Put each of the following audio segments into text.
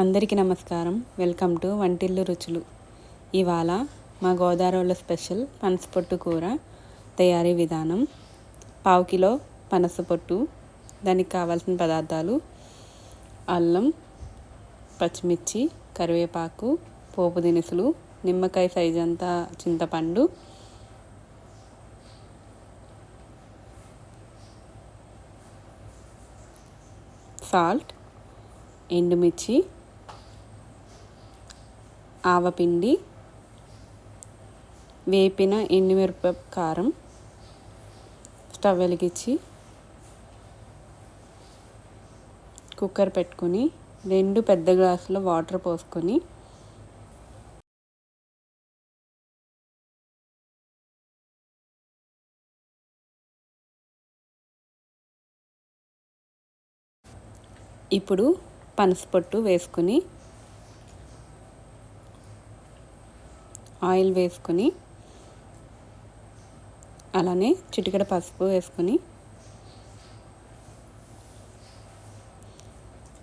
అందరికీ నమస్కారం. Welcome to వంటిల్లు రుచులు. ఇవాళ మా గోదావరిలో స్పెషల్ పనసపొట్టు కూర తయారీ విధానం. పావు కిలో పనసపొట్టు దానికి కావాల్సిన పదార్థాలు అల్లం పచ్చిమిర్చి కరివేపాకు పోపు దినుసులు నిమ్మకాయ సైజ్ అంతా చింతపండు సాల్ట్ ఎండుమిర్చి ఆవపిండి వేపిన ఎండుమిరప కారం స్టవ్ వెలిగించి కుక్కర్ పెట్టుకొని రెండు పెద్ద గ్లాసులో వాటర్ పోసుకొని ఇప్పుడు పనసపొట్టు వేసుకుని ఆయిల్ వేసుకొని అలానే చిటికెడ పసుపు వేసుకొని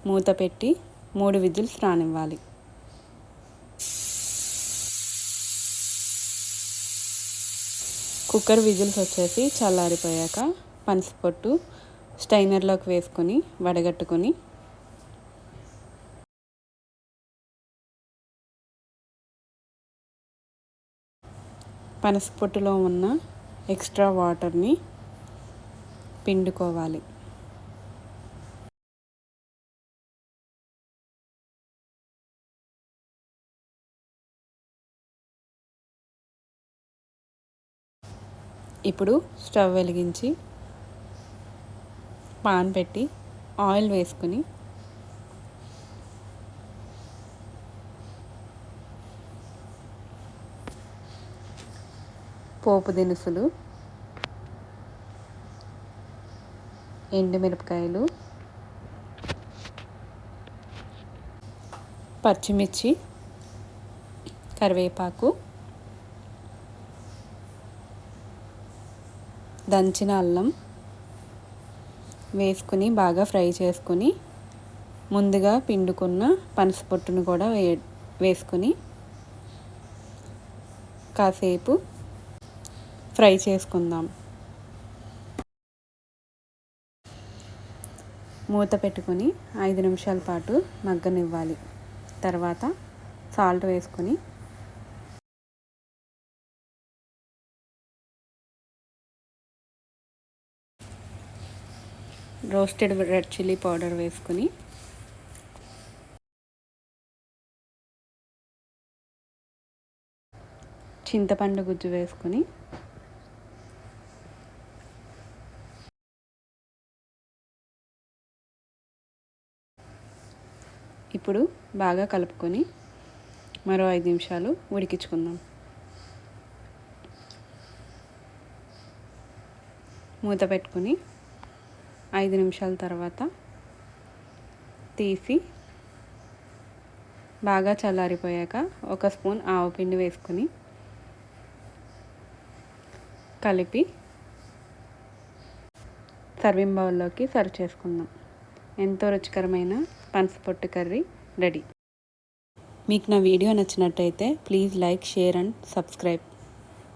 మూత పెట్టి మూడు విజిల్స్ రానివ్వాలి. కుక్కర్ విజిల్స్ వచ్చేసి చల్లారిపోయాక పనసపొట్టు స్టైనర్లోకి వేసుకొని వడగట్టుకొని పనసపొట్టులో ఉన్న ఎక్స్ట్రా వాటర్ని పిండుకోవాలి. ఇప్పుడు స్టవ్ వెలిగించి పాన్ పెట్టి ఆయిల్ వేసుకుని పోపు దినుసులు ఎండుమిరపకాయలు పచ్చిమిర్చి కరివేపాకు దంచిన అల్లం వేసుకుని బాగా ఫ్రై చేసుకుని ముందుగా పిండుకున్న పనసపొట్టును కూడా వే వేసుకుని కాసేపు ఫ్రై చేసుకుందాం. మూత పెట్టుకొని ఐదు నిమిషాల పాటు మగ్గనివ్వాలి. తర్వాత సాల్ట్ వేసుకొని రోస్టెడ్ రెడ్ చిల్లీ పౌడర్ వేసుకొని చింతపండు గుజ్జు వేసుకొని ఇప్పుడు బాగా కలుపుకొని మరో ఐదు నిమిషాలు ఉడికించుకుందాం. మూత పెట్టుకొని ఐదు నిమిషాల తర్వాత తీసి బాగా చల్లారిపోయాక ఒక స్పూన్ ఆవపిండి వేసుకొని కలిపి సర్వింగ్ బౌల్లోకి సర్వ్ చేసుకుందాం. ఎంతో రుచికరమైన పనసపొట్టు కర్రీ రెడీ మీకు నా వీడియో నచ్చినట్టయితే please like share and subscribe